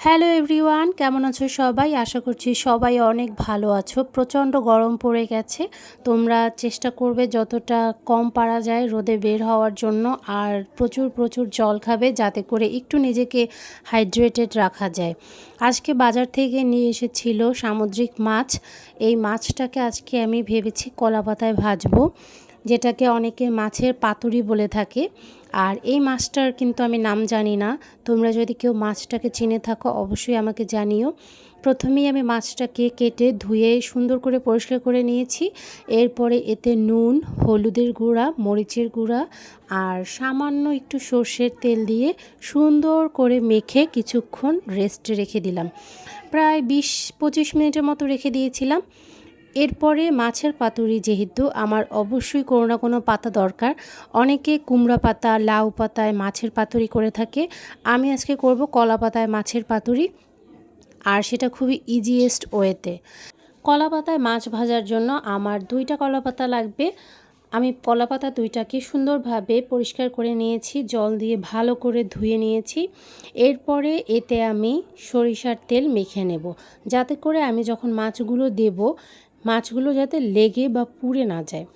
Hello everyone, কেমন আছো সবাই? আশা করছি সবাই অনেক ভালো আছো। প্রচণ্ড গরম পড়ে গেছে। তোমরা চেষ্টা করবে যতটা কম পারা যায় রোদে বের হওয়ার জন্য আর প্রচুর প্রচুর জল খাবে যাতে করে একটু নিজেকে হাইড্রেটেড রাখা যায়। আজকে বাজার থেকে নিয়ে এসেছিল সামুদ্রিক মাছ। এই মাছটাকে আজকে আমি ভেবেছি কলা পাতায় ভাজবো। যেটাকে অনেকে মাছের পাতুরি বলে থাকে। আর এই মাছটার কিন্তু আমি নাম জানি না। তোমরা যদি কেউ মাছটাকে চিনে থাকো, অবশ্যই আমাকে জানিও। প্রথমেই আমি মাছটাকে কেটে ধুয়ে সুন্দর করে পরিষ্কার করে নিয়েছি। এরপরে এতে নুন, হলুদের গুঁড়া, মরিচের গুঁড়া আর সামান্য একটু সর্ষের তেল দিয়ে সুন্দর করে মেখে কিছুক্ষণ রেস্টে রেখে দিলাম। প্রায় বিশ পঁচিশ মিনিটের মতো রেখে দিয়েছিলাম। এরপরে মাছের পাতুরি যেহেতু আমার অবশ্যই কোনো না কোনো পাতা দরকার, অনেকে কুমড়া পাতা, লাউ পাতায় মাছের পাতুরি করে থাকে। আমি আজকে করব কলা পাতায় মাছের পাতুরি, আর সেটা খুবই ইজিয়েস্ট ওয়েতে। কলা পাতায় মাছ ভাজার জন্য আমার দুইটা কলা পাতা লাগবে। আমি কলা পাতা দুইটাকে সুন্দরভাবে পরিষ্কার করে নিয়েছি, জল দিয়ে ভালো করে ধুয়ে নিয়েছি। এরপরে এতে আমি সরিষার তেল মেখে নেব, যাতে করে আমি যখন মাছগুলো দেব মাছগুলো যাতে লেগে বা পুড়ে না যায়।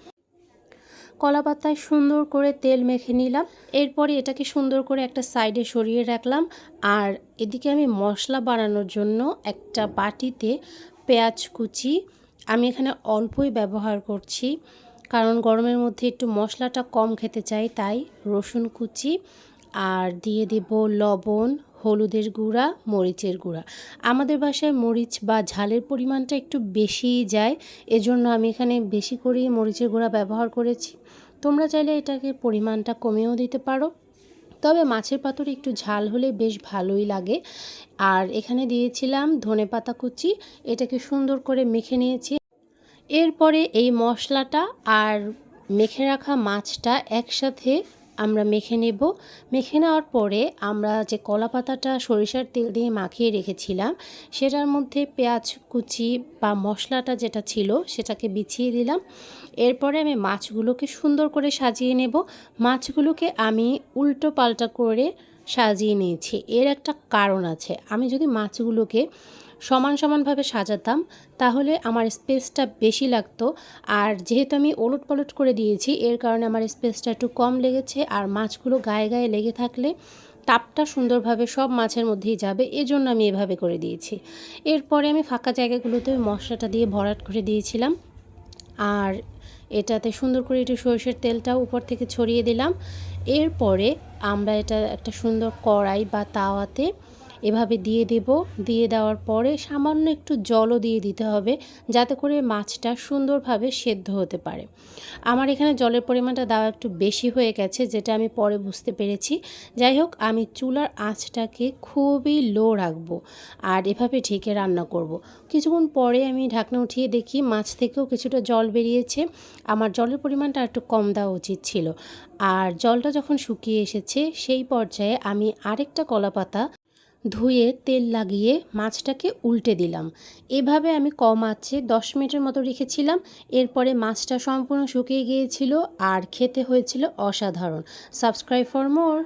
কলা পাতায় সুন্দর করে তেল মেখে নিলাম। এরপরে এটাকে সুন্দর করে একটা সাইডে সরিয়ে রাখলাম। আর এদিকে আমি মশলা বানানোর জন্য একটা বাটিতে পেঁয়াজ কুচি। আমি এখানে অল্পই ব্যবহার করছি, কারণ গরমের মধ্যে একটু মশলাটা কম খেতে চাই, তাই রসুন কুচি আর দিয়ে দেব লবণ, হলুদের গুঁড়া, মরিচের গুঁড়া। আমাদের বাসায় মরিচ বা ঝালের পরিমাণটা একটু বেশিই যায়, এজন্য আমি এখানে বেশি করেই মরিচের গুঁড়া ব্যবহার করেছি। তোমরা চাইলে এটাকে পরিমাণটা কমেও দিতে পারো। তবে মাছের পাতুরি একটু ঝাল হলে বেশ ভালোই লাগে। আর এখানে দিয়েছিলাম ধনে পাতা কুচি, এটাকে সুন্দর করে মেখে নিয়েছি। এরপরে এই মশলাটা আর মেখে রাখা মাছটা একসাথে আমরা মেখে নেব। মেখে নেওয়ার পরে আমরা যে কলা পাতাটা সরিষার তেল দিয়ে মাখিয়ে রেখেছিলাম, সেটার মধ্যে পেঁয়াজ কুচি বা মশলাটা যেটা ছিল সেটাকে বিছিয়ে দিলাম। এরপরে আমি মাছগুলোকে সুন্দর করে সাজিয়ে নেব। মাছগুলোকে আমি উল্টো পাল্টা করে সাজিয়ে নিয়েছি। এর একটা কারণ আছে। আমি যদি মাছগুলোকে সমান সমানভাবে সাজাতাম, তাহলে আমার স্পেসটা বেশি লাগতো। আর যেহেতু আমি ওলট পালট করে দিয়েছি, এর কারণে আমার স্পেসটা একটু কম লেগেছে আর মাছগুলো গায়ে গায়ে লেগে থাকলে তাপটা সুন্দরভাবে সব মাছের মধ্যেই যাবে, এজন্য আমি এভাবে করে দিয়েছি। এরপরে আমি ফাঁকা জায়গাগুলোতে মশলাটা দিয়ে ভরাট করে দিয়েছিলাম। আর এটাতে সুন্দর করে একটু সরষের তেলটাও উপর থেকে ছড়িয়ে দিলাম। এরপরে আমরা এটা একটা সুন্দর কড়াই বা তাওয়াতে এভাবে দিয়ে দেব। দিয়ে দেওয়ার পরে সামান্য একটু জলও দিয়ে দিতে হবে যাতে করে মাছটা সুন্দরভাবে সেদ্ধ হতে পারে। আমার এখানে জলের পরিমাণটা দেওয়া একটু বেশি হয়ে গেছে, যেটা আমি পরে বুঝতে পেরেছি। যাই হোক, আমি চুলার আঁচটাকে খুবই লো রাখব আর এভাবে ঢেকে রান্না করব। কিছুক্ষণ পরে আমি ঢাকনা উঠিয়ে দেখি মাছ থেকেও কিছুটা জল বেরিয়েছে। আমার জলের পরিমাণটা একটু কম দেওয়া উচিত ছিল। আর জলটা যখন শুকিয়ে এসেছে, সেই পর্যায়ে আমি আরেকটা কলা পাতা ধুয়ে তেল লাগিয়ে মাছটাকে উল্টে দিলাম। এভাবে আমি কম আছে দশ মিনিটের মতো রেখেছিলাম। এরপরে মাছটা সম্পূর্ণ শুকিয়ে গিয়েছিল আর খেতে হয়েছিল অসাধারণ। Subscribe for more.